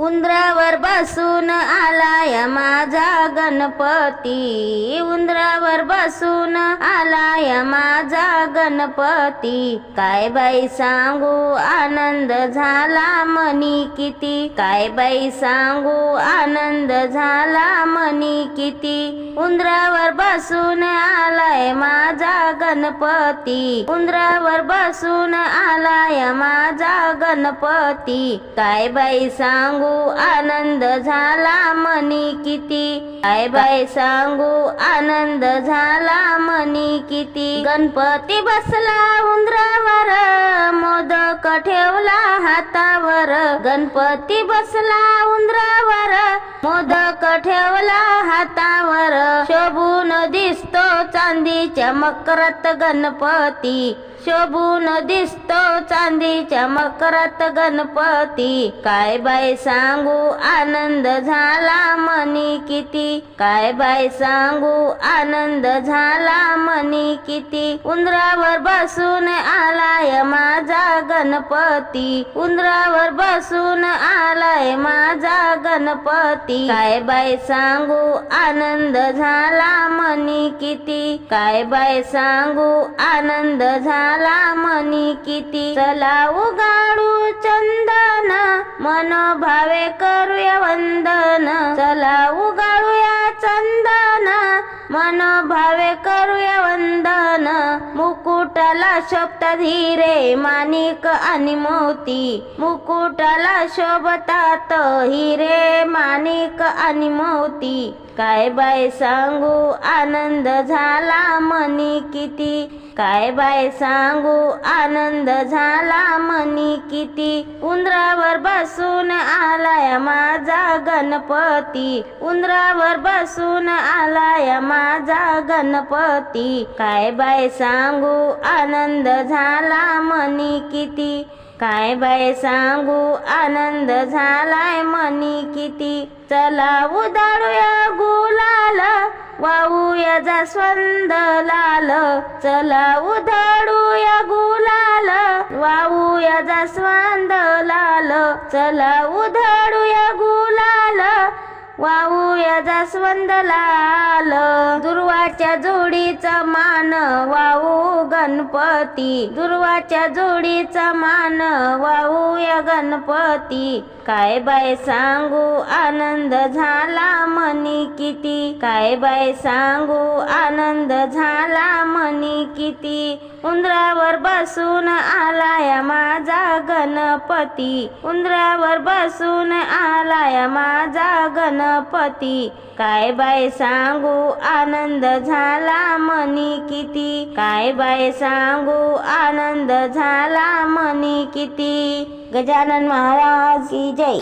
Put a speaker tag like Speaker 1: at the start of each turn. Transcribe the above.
Speaker 1: उंदरावर बसून आलाय माझा गणपती. उंदरावर बसून आलाय माझा गणपती. काय बाई सांगू आनंद झाला मनी किती. काय बाई सांगू आनंद झाला मनी किती? उंदरावर बसून आलाय माझा गणपती. उंदरावर बसून आलाय माझा गणपती. काय बाई सांगू आनंद झाला मनी किती? काय बाई सांगू आनंद झाला मनी किती? गणपती बसला उंदरावर मोदक ठेवला हातावर. गणपती बसला उंदरावर मोदक ठेवला हातावर. शोभून दिसतो चांदीच्या मकरात गणपती. शोभून दिसतो चांदीच्या मकरात गणपती. काय बाई सांगू? आनंद झाला मग किती? काय बाय सांगू? आनंद झाला मनी किती? उंदरावर बसून आलाय माझा गणपती. उंदरावर बसून आलाय माझा गणपती. काय बाय सांगू? आनंद झाला मनी किती? काय बाय सांगू? आनंद झाला मनी किती? चला उगाडू चंदना मनोभावे करूया वंदन. मुकुटाला शोभतात हिरे माणिक आणि मोती. मुकुटाला शोभतात हिरे माणिक आणि मोती. काय बाय सांगू आनंद झाला मनी किती. काय बाय सांगू? आनंद झाला मनी किती? उंदरावर बसून आलाय माझा गणपती. उंदरावर बसून आलाय माझा गणपती. काय बाय सांगू? आनंद झाला मनी किती? काय बाय सांगू? आनंद झालाय मनी किती? चला उदाळूया गुला वाहूया जास्वंद लाल चला उधळूया गुलाल. वाहूया जास्वंद लाल चला उधळूया गुलाल. वाहूया जास्वंद लाल दुर्वाच्या जोडीचा मान वाहू गणपती. दुर्वाच्या जोडीचा मान वाहूया गणपती. काय बाय सांगू? आनंद झाला मनी किती? काय बाय सांगू? आनंद झाला मनी किती? उंदरावर बसून आलाय माझा गणपती. उंदरावर बसून आलाय माझा गणपती. काय बाय सांगू? आनंद झाला मनी किती? काय बाय सांगू? आनंद झाला मनी किती? गजानन महाराज की जय.